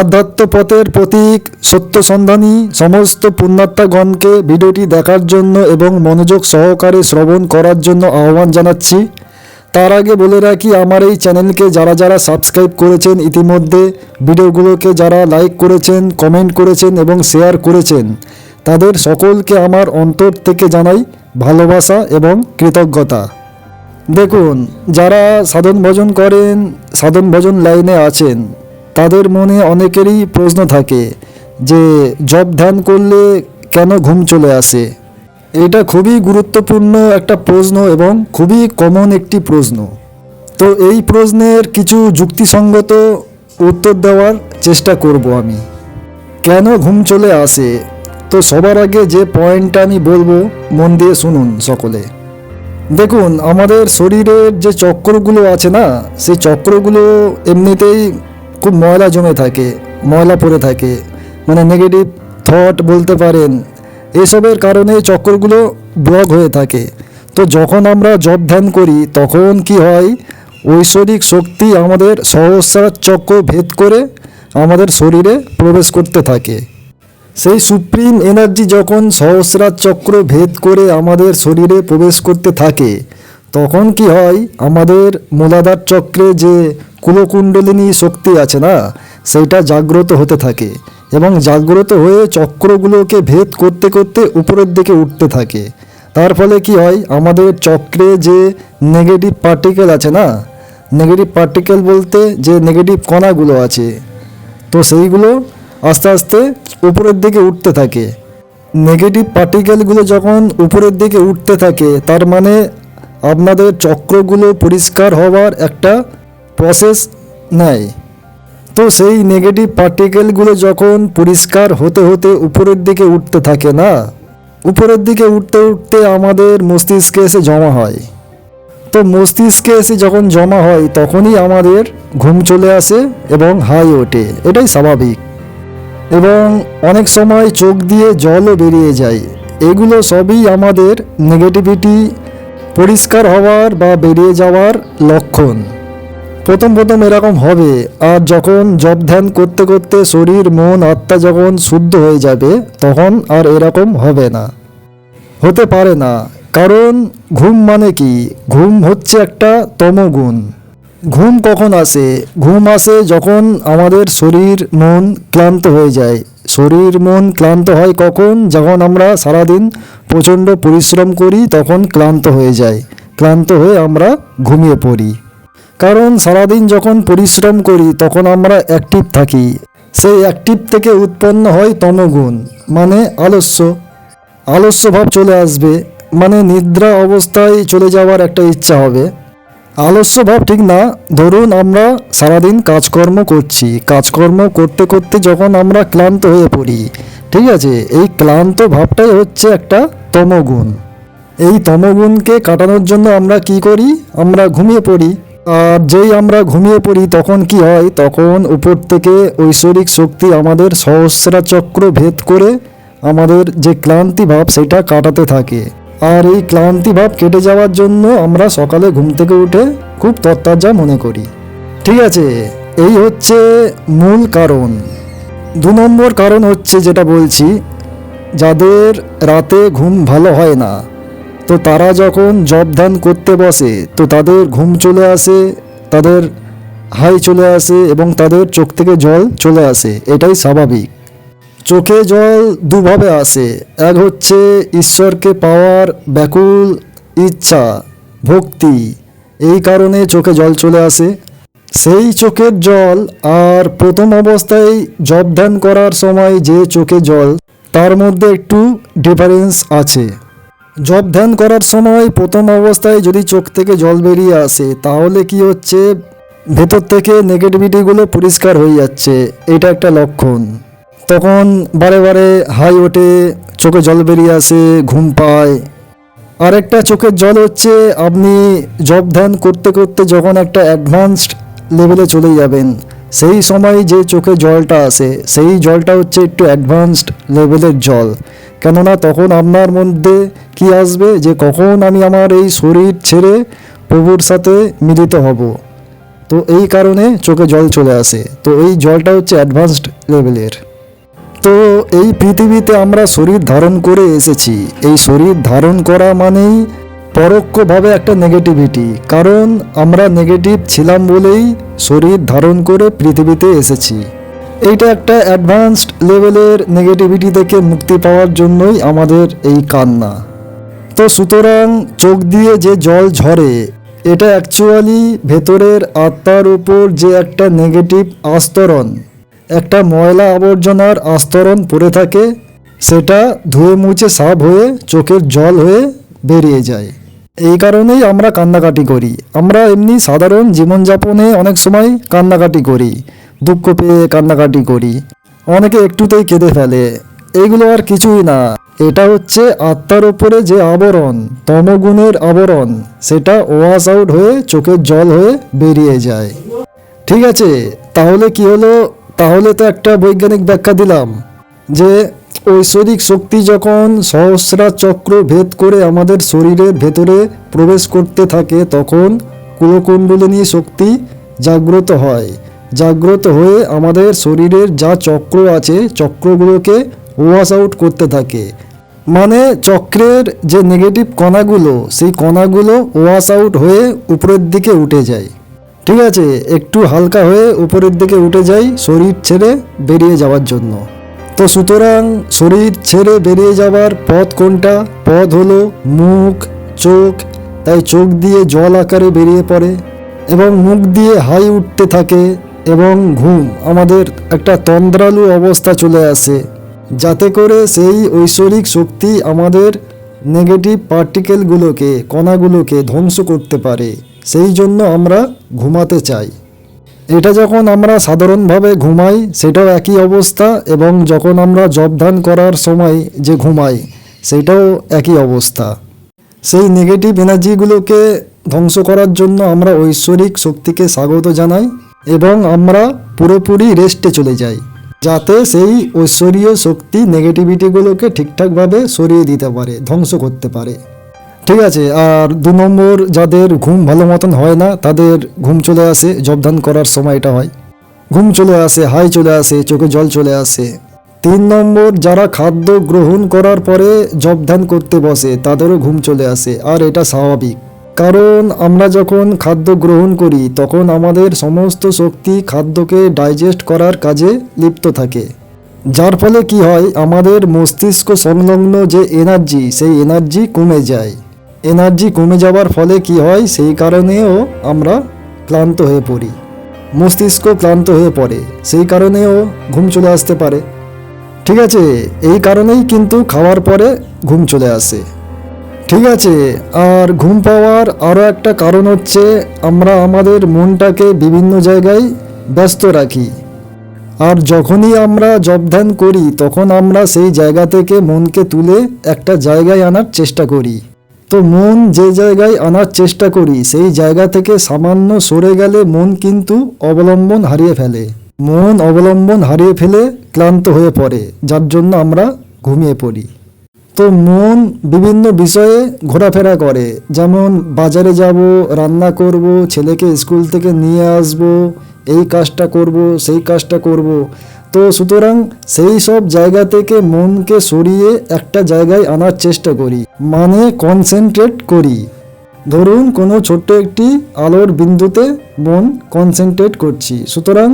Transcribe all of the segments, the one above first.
আধ্যাত্ম পথের প্রতীক সত্য সন্ধানী সমস্ত পুণ্যাত্মাগণকে ভিডিওটি দেখার জন্য এবং মনোযোগ সহকারে শ্রবণ করার জন্য আহ্বান জানাচ্ছি। তার আগে বলে রাখি, আমার এই চ্যানেলকে যারা যারা সাবস্ক্রাইব করেছেন, ইতিমধ্যে ভিডিওগুলোকে যারা লাইক করেছেন, কমেন্ট করেছেন এবং শেয়ার করেছেন, তাদের সকলকে আমার অন্তর থেকে জানাই ভালোবাসা এবং কৃতজ্ঞতা। দেখুন, যারা সাধন ভজন করেন, সাধন ভজন লাইনে আছেন তাদের মনে অনেকেরই প্রশ্ন থাকে যে, জব ধ্যান করলে কেন ঘুম চলে আসে? এটা খুবই গুরুত্বপূর্ণ একটা প্রশ্ন এবং খুবই কমন একটি প্রশ্ন। তো এই প্রশ্নের কিছু যুক্তিসঙ্গত উত্তর দেওয়ার চেষ্টা করব আমি। কেন ঘুম চলে আসে? তো সবার আগে যে পয়েন্টটা আমি বলব, মন দিয়ে শুনুন সকলে। দেখুন, আমাদের শরীরের যে চক্রগুলো আছে না, সেই চক্রগুলো এমনিতেই খুব ময়লা জমে থাকে, ময়লা পড়ে থাকে। মানে নেগেটিভ থট বলতে পারেন, এসবের কারণে চক্রগুলো ব্লক হয়ে থাকে। তো যখন আমরা জব ধ্যান করি, তখন কি হয়? ঐশ্বরিক শক্তি আমাদের সহস্রার চক্র ভেদ করে আমাদের শরীরে প্রবেশ করতে থাকে। সেই সুপ্রিম এনার্জি যখন সহস্রার চক্র ভেদ করে আমাদের শরীরে প্রবেশ করতে থাকে তখন কি হয়? আমাদের মূলাধার চক্রে যে কুলকুণ্ডলিনী শক্তি আছে না সেটা জাগ্রত হতে থাকে এবং জাগ্রত হয়ে চক্রগুলোকে ভেদ করতে করতে উপরের দিকে উঠতে থাকে। তার ফলে কি হয়? আমাদের চক্রে যে নেগেটিভ পার্টিকেল আছে না নেগেটিভ পার্টিকেল বলতে যে নেগেটিভ কণাগুলো আছে, তো সেইগুলো আস্তে আস্তে উপরের দিকে উঠতে থাকে। নেগেটিভ পার্টিকেলগুলো যখন উপরের দিকে উঠতে থাকে, তার মানে আপনাদের চক্রগুলো পরিষ্কার হওয়ার একটা প্রসেস নেয়। তো সেই নেগেটিভ পার্টিকেলগুলো যখন পরিষ্কার হতে হতে উপরের দিকে উঠতে থাকে না, উপরের দিকে উঠতে উঠতে আমাদের মস্তিষ্কে এসে জমা হয়। তো মস্তিষ্কে এসে যখন জমা হয়, তখনই আমাদের ঘুম চলে আসে এবং হাই ওঠে। এটাই স্বাভাবিক। এবং অনেক সময় চোখ দিয়ে জলও বেরিয়ে যায়। এগুলো সবই আমাদের নেগেটিভিটি পরিষ্কার হওয়ার বা বেরিয়ে যাওয়ার লক্ষণ। প্রথম প্রথম এরকম হবে, আর যখন জব ধ্যান করতে করতে শরীর, মন, আত্মা যখন শুদ্ধ হয়ে যাবে, তখন আর এরকম হবে না। হতে পারে না, কারণ ঘুম মানে কি? ঘুম হচ্ছে একটা তমগুণ। ঘুম কখন আসে? ঘুম আসে যখন আমাদের শরীর, মন ক্লান্ত হয়ে যায়। শরীর, মন ক্লান্ত হয় কখন? যখন আমরা সারাদিন প্রচণ্ড পরিশ্রম করি, তখন ক্লান্ত হয়ে যায় ক্লান্ত হয়ে আমরা ঘুমিয়ে পড়ি। কারণ সারাদিন যখন পরিশ্রম করি, তখন আমরা অ্যাক্টিভ থাকি। সেই অ্যাক্টিভ থেকে উৎপন্ন হয় তমগুণ মানে আলস্য। আলস্য ভাব চলে আসবে মানে নিদ্রা অবস্থায় চলে যাওয়ার একটা ইচ্ছা হবে। আলস্য ভাব ঠিক না। ধরুন আমরা সারাদিন কাজকর্ম করছি। কাজকর্ম করতে করতে যখন আমরা ক্লান্ত হয়ে পড়ি, ঠিক আছে? এই ক্লান্ত ভাবটাই হচ্ছে একটা তমগুণ। এই তমগুণকে কাটানোর জন্য আমরা কি করি? আমরা ঘুমিয়ে পড়ি। আর যেই আমরা ঘুমিয়ে পড়ি, তখন কি হয়? তখন উপর থেকে ঐশ্বরিক শক্তি আমাদের সহস্রা চক্র ভেদ করে আমাদের যে ক্লান্তি ভাব, সেটা কাটাতে থাকে। আর এই ক্লান্তি ভাব কেটে যাওয়ার জন্য আমরা সকালে ঘুম থেকে উঠে খুব তত্তাজা মনে করি। ঠিক আছে, এই হচ্ছে মূল কারণ। দু নম্বর কারণ হচ্ছে যেটা বলছি, যাদের রাতে ঘুম ভালো হয় না, তো তারা যখন জব ধ্যান করতে বসে, তো তাদের ঘুম চলে আসে, তাদের হাই চলে আসে এবং তাদের চোখ থেকে জল চলে আসে, এটাই স্বাভাবিক। চোখে জল দুভাবে আসে। এক হচ্ছে ঈশ্বরকে পাওয়ার ব্যাকুল ইচ্ছা, ভক্তি, এই কারণে চোখে জল চলে আসে। সেই চোখের জল আর প্রথম অবস্থায় জব ধ্যান করার সময় যে চোখে জল, তার মধ্যে একটু ডিফারেন্স আছে। জব ধ্যান করার সময় প্রথম অবস্থায় যদি চোখ থেকে জল বেরিয়ে আসে, তাহলে কি হচ্ছে? ভেতর থেকে নেগেটিভিটিগুলো পরিষ্কার হয়ে যাচ্ছে। এটা একটা লক্ষণ। তখন বারে বারে হাই ওঠে, চোখে জল বেরিয়ে আসে, ঘুম পায়। আরেকটা চোখের জল হচ্ছে, আপনি জব ধ্যান করতে করতে যখন একটা অ্যাডভান্সড লেভেলে চলে যাবেন, সেই সময় যে চোখে জলটা আসে, সেই জলটা হচ্ছে একটু অ্যাডভান্সড লেভেলের জল। কেননা তখন আপনার মধ্যে কি আসবে যে কখন আমি আমার এই শরীর ছেড়ে প্রভুর সাথে মিলিত হব। তো এই কারণে চোখে জল চলে আসে। তো এই জলটা হচ্ছে অ্যাডভান্সড লেভেলের তো এই পৃথিবীতে আমরা শরীর ধারণ করে এসেছি। এই শরীর ধারণ করা মানেই পরোক্ষভাবে একটা নেগেটিভিটি কারণ আমরা নেগেটিভ ছিলাম বলেই শরীর ধারণ করে পৃথিবীতে এসেছি। এইটা একটা অ্যাডভান্সড লেভেলের নেগেটিভিটি থেকে মুক্তি পাওয়ার জন্যই আমাদের এই কান্না। তো সুতরাং চোখ দিয়ে যে জল ঝরে, এটা অ্যাকচুয়ালি ভেতরের আত্মার উপর যে একটা নেগেটিভ আস্তরণ একটা ময়লা আবর্জনার আস্তরণ পড়ে থাকে, সেটা ধুয়ে মুছে সাফ হয়ে চোখের জল হয়ে বেরিয়ে যায়। এই কারণেই আমরা কান্নাকাটি করি। আমরা এমনি সাধারণ জীবনযাপনে অনেক সময় কান্নাকাটি করি, দুঃখ পেয়ে কান্নাকাটি করি। অনেকে একটুতেই কেঁদে ফেলে। এগুলো আর কিছুই না। এটা হচ্ছে আত্মার ওপরে যে আবরণ, তমগুণের আবরণ, সেটা ওয়াশ আউট হয়ে চোখের জল হয়ে বেরিয়ে যায়। ঠিক আছে, তাহলে কি হলো? তাহলে তো একটা বৈজ্ঞানিক ব্যাখ্যা দিলাম যে ঐশ্বরিক শক্তি যখন সহস্রা চক্র ভেদ করে আমাদের শরীরের ভেতরে প্রবেশ করতে থাকে, তখন কুলকুণ্ডলিনী শক্তি জাগ্রত হয়। জাগ্রত হয়ে আমাদের শরীরের যা চক্র আছে, চক্রগুলোকে ওয়াশ আউট করতে থাকে। মানে চক্রের যে নেগেটিভ কণাগুলো, সেই কণাগুলো ওয়াশ আউট হয়ে উপরের দিকে উঠে যায়। ঠিক আছে, একটু হালকা হয়ে উপরের দিকে উঠে যাই শরীর ছেড়ে বেরিয়ে যাওয়ার জন্য। তো সুতরাং শরীর ছেড়ে বেরিয়ে যাওয়ার পথ কোনটা? পথ হলো মুখ, চোখ, তাই চোখ দিয়ে জল আকারে বেরিয়ে পড়ে এবং মুখ দিয়ে হাই উঠতে থাকে এবং ঘুম। আমাদের একটা তন্দ্রালু অবস্থা চলে আসে, যাতে করে সেই ঐশ্বরিক শক্তি আমাদের নেগেটিভ পার্টিকেলগুলোকে কণাগুলোকে ধ্বংস করতে পারে। সেই জন্য আমরা ঘুমাতে চাই। এটা যখন আমরা সাধারণভাবে ঘুমাই, সেটাও একই অবস্থা এবং যখন আমরা জবধান করার সময় যে ঘুমাই, সেটাও একই অবস্থা। সেই নেগেটিভ এনার্জিগুলোকে ধ্বংস করার জন্য আমরা ঐশ্বরিক শক্তিকে স্বাগত জানাই এবং আমরা পুরোপুরি রেস্টে চলে যাই, যাতে সেই ঐশ্বরীয় শক্তি নেগেটিভিটিগুলোকে ঠিকঠাকভাবে সরিয়ে দিতে পারে, ধ্বংস করতে পারে। ঠিক আছে, আর দু নম্বর যাদের ঘুম ভালো মতন হয় না, তাদের ঘুম চলে আসে জবধান করার সময় এটা হয়। ঘুম চলে আসে, হাই চলে আসে, চোখে জল চলে আসে। তিন নম্বর, যারা খাদ্য গ্রহণ করার পরে জবধান করতে বসে, তাদেরও ঘুম চলে আসে, আর এটা স্বাভাবিক। কারণ আমরা যখন খাদ্য গ্রহণ করি, তখন আমাদের সমস্ত শক্তি খাদ্যকে ডাইজেস্ট করার কাজে লিপ্ত থাকে। যার ফলে কি হয়, আমাদের মস্তিষ্ক সংলগ্ন যে এনার্জি, সেই এনার্জি কমে যায়। এনার্জি কমে যাওয়ার ফলে কি হয়? সেই কারণেও আমরা ক্লান্ত হয়ে পড়ি। মস্তিষ্ক ক্লান্ত হয়ে পড়ে, সেই কারণেও ঘুম চলে আসতে পারে। ঠিক আছে, এই কারণেই কিন্তু খাওয়ার পরে ঘুম চলে আসে। ঠিক আছে, আর ঘুম পাওয়ার আরও একটা কারণ হচ্ছে আমরা আমাদের মনটাকে বিভিন্ন জায়গায় ব্যস্ত রাখি। আর যখনই আমরা জবধান করি, তখন আমরা সেই জায়গা থেকে মনকে তুলে একটা জায়গায় আনার চেষ্টা করি। তো মন যে জায়গায় আনার চেষ্টা করি, সেই জায়গা থেকে সামান্য সরে গেলে মন কিন্তু অবলম্বন হারিয়ে ফেলে। মন অবলম্বন হারিয়ে ফেলে ক্লান্ত হয়ে পড়ে, যার জন্য আমরা ঘুমিয়ে পড়ি। তো মন বিভিন্ন বিষয়ে ঘোরাফেরা করে, যেমন বাজারে যাব, রান্না করব, ছেলেকে স্কুল থেকে নিয়ে আসব, এই কাজটা করব, সেই কাজটা করব। তো সুতরাং সেই সব জায়গা থেকে মনকে সরিয়ে একটা জায়গায় আনার চেষ্টা করি মানে কনসেন্ট্রেট করি। ধরুন কোনো ছোট্ট একটি আলোর বিন্দুতে মন কনসেন্ট্রেট করছি, সুতরাং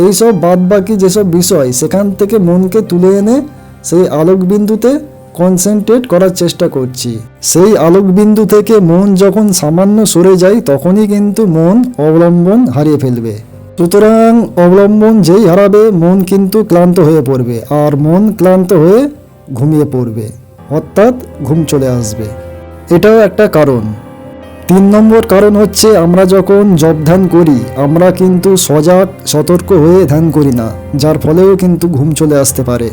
এই এইসব বাদবাকি যেসব বিষয় সেখান থেকে মনকে তুলে এনে সেই আলোক বিন্দুতে কনসেন্ট্রেট করার চেষ্টা করছি। সেই আলোক বিন্দু থেকে মন যখন সামান্য সরে যায়, তখনই কিন্তু মন অবলম্বন হারিয়ে ফেলবে। সুতরাং অবলম্বন যেই হারাবে, মন কিন্তু ক্লান্ত হয়ে পড়বে, আর মন ক্লান্ত হয়ে ঘুমিয়ে পড়বে, অর্থাৎ ঘুম চলে আসবে। এটাও একটা কারণ। তিন নম্বর কারণ হচ্ছে, আমরা যখন জব ধ্যান করি, আমরা কিন্তু সজাগ, সতর্ক হয়ে ধ্যান করি না, যার ফলেও কিন্তু ঘুম চলে আসতে পারে।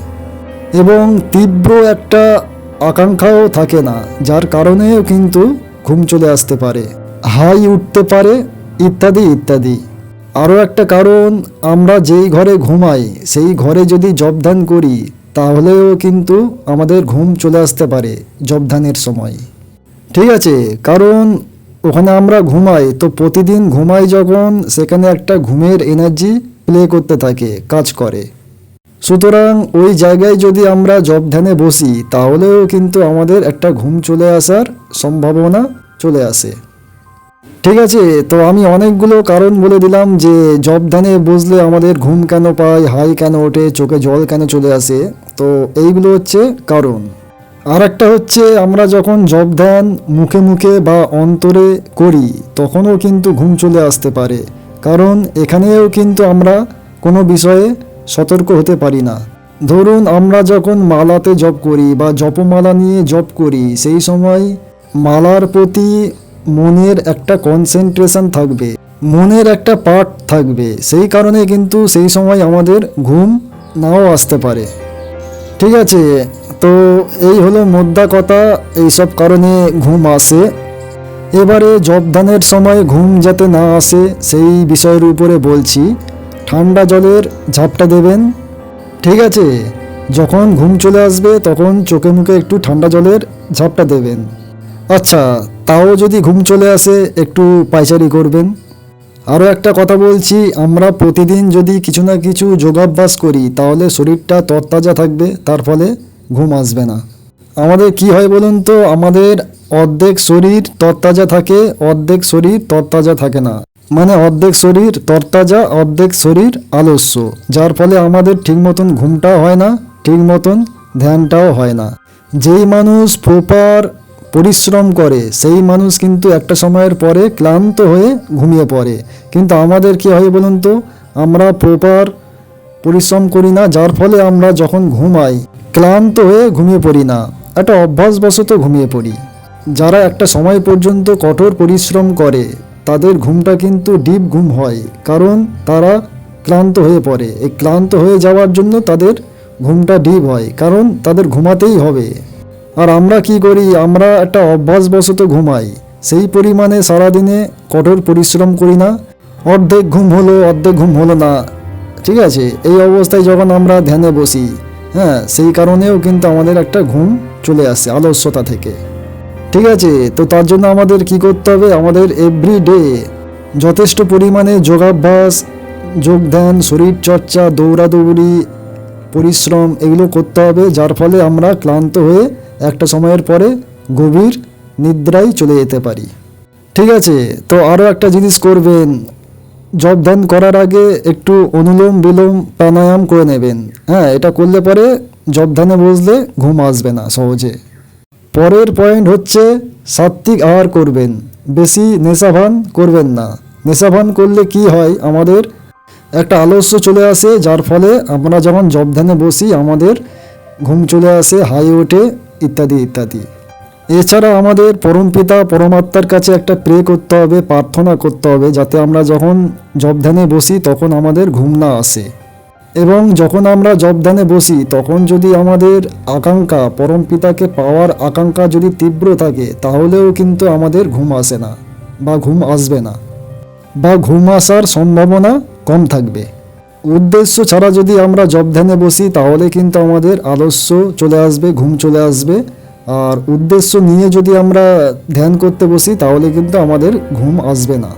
এবং তীব্র একটা আকাঙ্ক্ষাও থাকে না, যার কারণেও কিন্তু ঘুম চলে আসতে পারে। হাই উঠতে পারে, ইত্যাদি ইত্যাদি। আরও একটা কারণ, আমরা যেই ঘরে ঘুমাই, সেই ঘরে যদি জবধান করি, তাহলেও কিন্তু আমাদের ঘুম চলে আসতে পারে জবধানের সময়। ঠিক আছে, কারণ ওখানে আমরা ঘুমাই, তো প্রতিদিন ঘুমাই যখন, সেখানে একটা ঘুমের এনার্জি প্লে করতে থাকে, কাজ করে। সুতরাং ওই জায়গায় যদি আমরা জব ধ্যানে বসি, তাহলেও কিন্তু আমাদের একটা ঘুম চলে আসার সম্ভাবনা চলে আসে। ঠিক আছে, তো আমি অনেকগুলো কারণ বলে দিলাম যে জব ধ্যানে বসলে আমাদের ঘুম কেন পায়, হাই কেন ওঠে, চোখে জল কেন চলে আসে, তো এইগুলো হচ্ছে কারণ। আর একটা হচ্ছে আমরা যখন জব ধ্যান মুখে মুখে বা অন্তরে করি, তখনও কিন্তু ঘুম চলে আসতে পারে, কারণ এখানেও কিন্তু আমরা কোনো বিষয়ে সতর্ক হতে পারি না। ধরুন আমরা যখন মালাতে জব করি বা জপমালা নিয়ে জব করি, সেই সময় মালার প্রতি মনের একটা কনসেন্ট্রেশন থাকবে, মনের একটা পার্ট থাকবে। সেই কারণে কিন্তু সেই সময় আমাদের ঘুম নাও আসতে পারে। ঠিক আছে? তো এই হলো মোদ্দা কথা, এইসব কারণে ঘুম আসে। এবারে জবদানের সময় ঘুম যাতে না আসে, সেই বিষয়ের উপরে বলছি। ঠান্ডা জলের ঝাপটা দেবেন। ঠিক আছে? যখন ঘুম চলে আসবে, তখন চোখে মুখে একটু ঠান্ডা জলের ঝাপটা দেবেন। আচ্ছা তাও যদি ঘুম চলে আসে, একটু পাইচারি করবেন। আরও একটা কথা বলছি, আমরা প্রতিদিন যদি কিছু না কিছু যোগাভ্যাস করি, তাহলে শরীরটা তরতাজা থাকবে, তার ফলে ঘুম আসবে না। আমাদের কি হয় বলুন তো, আমাদের অর্ধেক শরীর তরতাজা থাকে, অর্ধেক শরীর তরতাজা থাকে না। মানে অর্ধেক শরীর তরতাজা, অর্ধেক শরীর আলস্য, যার ফলে আমাদের ঠিক মতন ঘুমটাও হয় না, ঠিক মতন ধ্যানটাও হয় না। যেই মানুষ প্রপার পরিশ্রম করে, সেই মানুষ কিন্তু একটা সময়ের পরে ক্লান্ত হয়ে ঘুমিয়ে পড়ে। কিন্তু আমাদের কি হয় বলুন তো? আমরা প্রপার পরিশ্রম করি না, যার ফলে আমরা যখন ঘুমাই, ক্লান্ত হয়ে ঘুমিয়ে পড়ি না। একটা অভ্যাসবশত ঘুমিয়ে পড়ি। যারা একটা সময় পর্যন্ত কঠোর পরিশ্রম করে, তাদের ঘুমটা কিন্তু ডিপ ঘুম হয়, কারণ তারা ক্লান্ত হয়ে পড়ে। এই ক্লান্ত হয়ে যাওয়ার জন্য তাদের ঘুমটা ডিপ হয়, কারণ তাদের ঘুমাতেই হবে। আর আমরা কি করি? আমরা একটা অভ্যাসবশত ঘুমাই। সেই পরিমাণে সারাদিনে কঠোর পরিশ্রম করি না। অর্ধেক ঘুম হলো, অর্ধেক ঘুম হলো না। ঠিক আছে? এই অবস্থায় যখন আমরা ধ্যানে বসি হ্যাঁ সেই কারণেও কিন্তু আমাদের একটা ঘুম চলে আসে আলস্যতা থেকে। ঠিক আছে? তো তার জন্য আমাদের কি করতে হবে? আমাদের এভরি ডে যথেষ্ট পরিমাণে যোগাভ্যাস, যোগধ্যান শরীর চর্চা দৌড়াদৌড়ি, পরিশ্রম, এগুলো করতে হবে, যার ফলে আমরা ক্লান্ত হয়ে একটা সময়ের পরে গভীর নিদ্রায় চলে যেতে পারি। ঠিক আছে, তো আরও একটা জিনিস করবেন। জব ধ্যান করার আগে একটু অনুলোম বিলোম প্রাণায়াম করে নেবেন। হ্যাঁ এটা করলে পরে জব ধ্যানে বসলে ঘুম আসবে না সহজে। পরের পয়েন্ট হচ্ছে সাত্ত্বিক আহার করবেন। বেশি নেশাভান করবেন না। নেশাভান করলে কি হয়? আমাদের একটা আলস্য চলে আসে, যার ফলে আমরা যখন জব ধ্যানে বসি, আমাদের ঘুম চলে আসে, হাই ওঠে ইত্যাদি ইত্যাদি। এছাড়া আমাদের পরমপিতা পরমাত্মার কাছে একটা প্রে করতে হবে, প্রার্থনা করতে হবে, যাতে আমরা যখন জবধানে বসি তখন আমাদের ঘুম না আসে। এবং যখন আমরা জব ধ্যানে বসি তখন যদি আমাদের আকাঙ্ক্ষা পরমপিতাকে পাওয়ার আকাঙ্ক্ষা যদি তীব্র থাকে, তাহলেও কিন্তু আমাদের ঘুম আসে না, বা ঘুম আসবে না, বা ঘুম আসার সম্ভাবনা কম থাকবে। উদ্দেশ্য ছাড়া যদি আমরা জব ধ্যানে বসি, তাহলে কিন্তু আমাদের আলস্য চলে আসবে, ঘুম চলে আসবে। আর উদ্দেশ্য নিয়ে যদি আমরা ধ্যান করতে বসি, তাহলে কিন্তু আমাদের ঘুম আসবে না।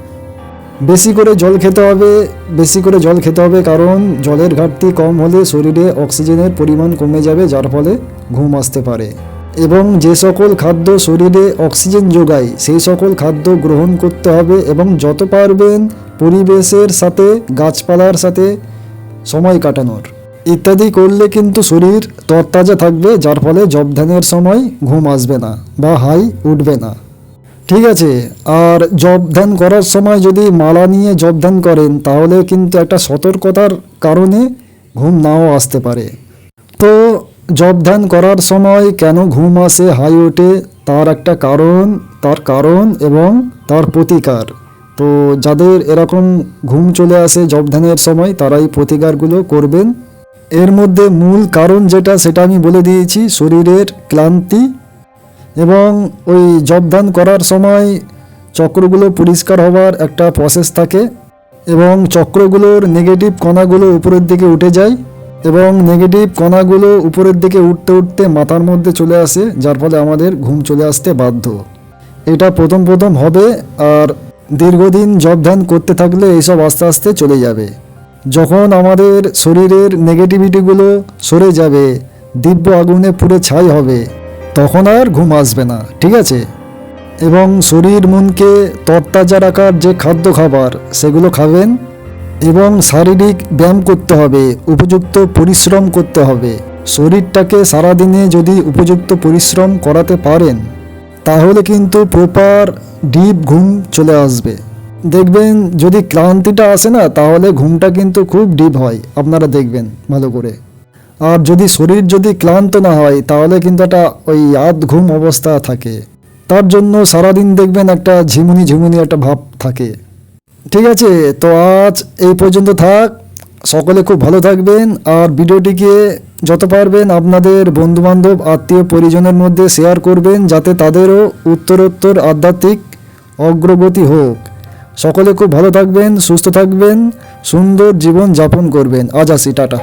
বেশি করে জল খেতে হবে, বেশি করে জল খেতে হবে, কারণ জলের ঘাটতি কম হলে শরীরে অক্সিজেনের পরিমাণ কমে যাবে, যার ফলে ঘুম আসতে পারে। এবং যে সকল খাদ্য শরীরে অক্সিজেন যোগায়, সেই সকল খাদ্য গ্রহণ করতে হবে এবং যত পারবেন পরিবেশের সাথে, গাছপালার সাথে সময় কাটানোর। ইত্যাদি করলে কিন্তু শরীর তরতাজা থাকবে, যার ফলে জব ধ্যানের সময় ঘুম আসবে না বা হাই উঠবে না। ঠিক আছে, আর জব ধ্যান করার সময় যদি মালা নিয়ে জব ধ্যান করেন, তাহলে কিন্তু একটা সতর্কতার কারণে ঘুম নাও আসতে পারে। তো জব ধ্যান করার সময় কেন ঘুম আসে, হাই ওঠে, তার একটা কারণ, তার কারণ এবং তার প্রতিকার। তো যাদের এরকম ঘুম চলে আসে জব ধ্যানের সময়, তারাই প্রতিকারগুলো করবেন। এর মধ্যে মূল কারণ যেটা, সেটা আমি বলে দিয়েছি, শরীরের ক্লান্তি এবং ওই জবদান করার সময় চক্রগুলো পরিষ্কার হওয়ার একটা প্রসেস থাকে এবং চক্রগুলোর নেগেটিভ কণাগুলো উপরের দিকে উঠে যায় এবং নেগেটিভ কণাগুলো উপরের দিকে উঠতে উঠতে মাথার মধ্যে চলে আসে, যার ফলে আমাদের ঘুম চলে আসতে বাধ্য। এটা প্রথম প্রথম হবে, আর দীর্ঘদিন জব ধ্যান করতে থাকলে এইসব আস্তে আস্তে চলে যাবে। যখন আমাদের শরীরের নেগেটিভিটিগুলো সরে যাবে, দিব্য আগুনে পুড়ে ছাই হবে, তখন আর ঘুম আসবে না, ঠিক আছে? এবং শরীর মনকে তরতাজা রাখার যে খাদ্য খাবার, সেগুলো খাবেন এবং শারীরিক ব্যায়াম করতে হবে, উপযুক্ত পরিশ্রম করতে হবে। শরীরটাকে সারাদিনে যদি উপযুক্ত পরিশ্রম করাতে পারেন তাহলে কিন্তু প্রপার ডিপ ঘুম চলে আসবে। দেখবেন যদি ক্লান্তিটা আসে না, তাহলে ঘুমটা কিন্তু খুব ডিপ হয়। আপনারা দেখবেন ভালো করে। আর যদি শরীর যদি ক্লান্ত না হয়, তাহলে কিন্তু একটা ওই আধ ঘুম অবস্থা থাকে। তার জন্য সারাদিন দেখবেন একটা ঝিমুনি ঝিমুনি একটা ভাব থাকে। ঠিক আছে? তো আজ এই পর্যন্ত থাক। সকলে খুব ভালো থাকবেন। আর ভিডিওটিকে যত পারবেন আপনাদের বন্ধুবান্ধব, আত্মীয় পরিজনের মধ্যে শেয়ার করবেন যাতে তাদেরও উত্তরোত্তর আধ্যাত্মিক অগ্রগতি হোক। সকলে খুব ভালো থাকবেন, সুস্থ থাকবেন, সুন্দর জীবন যাপন করবেন। আজ আসি, টাটা।